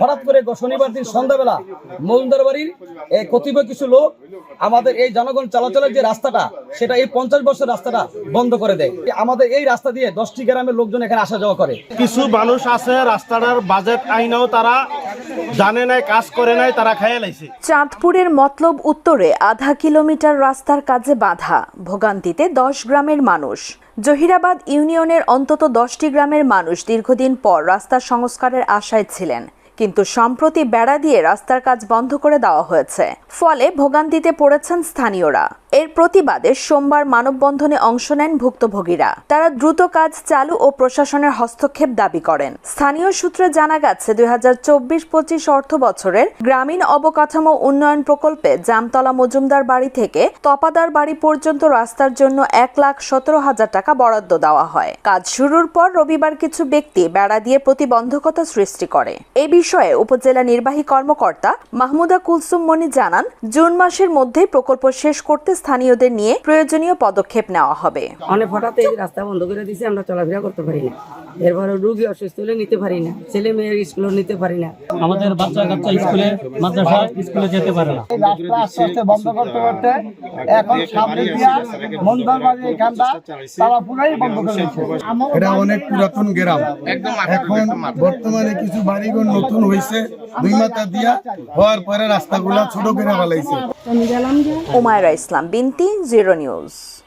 হঠাৎ করে শনিবার দিন সন্ধ্যাবেলা মজুমদার বাড়ির এই কতিপয় কিছু লোক আমাদের এই জনগণ চলাচলের যে রাস্তাটা সেটা এই পঞ্চাশ বছর রাস্তাটা বন্ধ করে দেয়। আমাদের এই রাস্তা দিয়ে দশটি গ্রামের লোকজন এখানে আসা যাওয়া করে। কিছু মানুষ আছে রাস্তাটার বাজেট আইনাও তারা জানে নাই কাজ করে নাই তারা খাইয়ে লাইছে। চাঁদপুরের মতলব উত্তরে আধা কিলোমিটার রাস্তার কাজে বাধা ভোগান্তিতে দশ গ্রামের মানুষ। জহিরাবাদ ইউনিয়নের অন্তত দশটি গ্রামের মানুষ দীর্ঘদিন পর রাস্তার সংস্কারের আশায় ছিলেন। কিন্তু সম্প্রতি বেড়া দিয়ে রাস্তার কাজ বন্ধ করে দেওয়া হয়েছে। ফলে ভোগান্তিতে পড়েছেন স্থানীয়রা। এর প্রতিবাদে সোমবার মানববন্ধনে অংশ নেন ভুক্তভোগীরা। তারা দ্রুত কাজ চালু ও প্রশাসনের হস্তক্ষেপ দাবি করেন। স্থানীয় সূত্রে জানা গেছে, দুই হাজার চব্বিশ পঁচিশ অর্থ বছরের গ্রামীণ অবকাঠামো উন্নয়ন প্রকল্পে জামতলা মজুমদার বাড়ি থেকে তপাদার বাড়ি পর্যন্ত রাস্তার জন্য এক লাখ সতেরো হাজার টাকা বরাদ্দ দেওয়া হয়। কাজ শুরুর পর রবিবার কিছু ব্যক্তি বেড়া দিয়ে প্রতিবন্ধকতা সৃষ্টি করে। এ বিষয়ে উপজেলা নির্বাহী কর্মকর্তা মাহমুদা কুলসুম মনি জানান, জুন মাসের মধ্যেই প্রকল্প শেষ করতে স্থানীয়দের নিয়ে প্রয়োজনীয় পদক্ষেপ নেওয়া হবে। অনেক হঠাৎ এই রাস্তা বন্ধ করে দিয়েছে আমরা চলাফেরা করতে পারি না। এরপরে রুগী অসুস্থ হলে নিতে পারি না ছেলে মেয়ের স্কুলে নিতে পারি না। আমাদের বাচ্চা কাচ্চা স্কুলে মাদ্রাসা স্কুলে যেতে পারে না। রাস্তা আস্তে আস্তে বন্ধ করতে করতে এখন সামনে দিয়া এখানটা তারা পুরাই বন্ধ করে এটা অনেক পুরাতন গ্রাম। এখন বর্তমানে কিছু বাড়িঘর নতুন হয়েছে দুই মাথা দিয়া হওয়ার পরে রাস্তাগুলা ছোট করে ফেলাইছে। ওমায়রা ইসলাম। Binti, Zero News.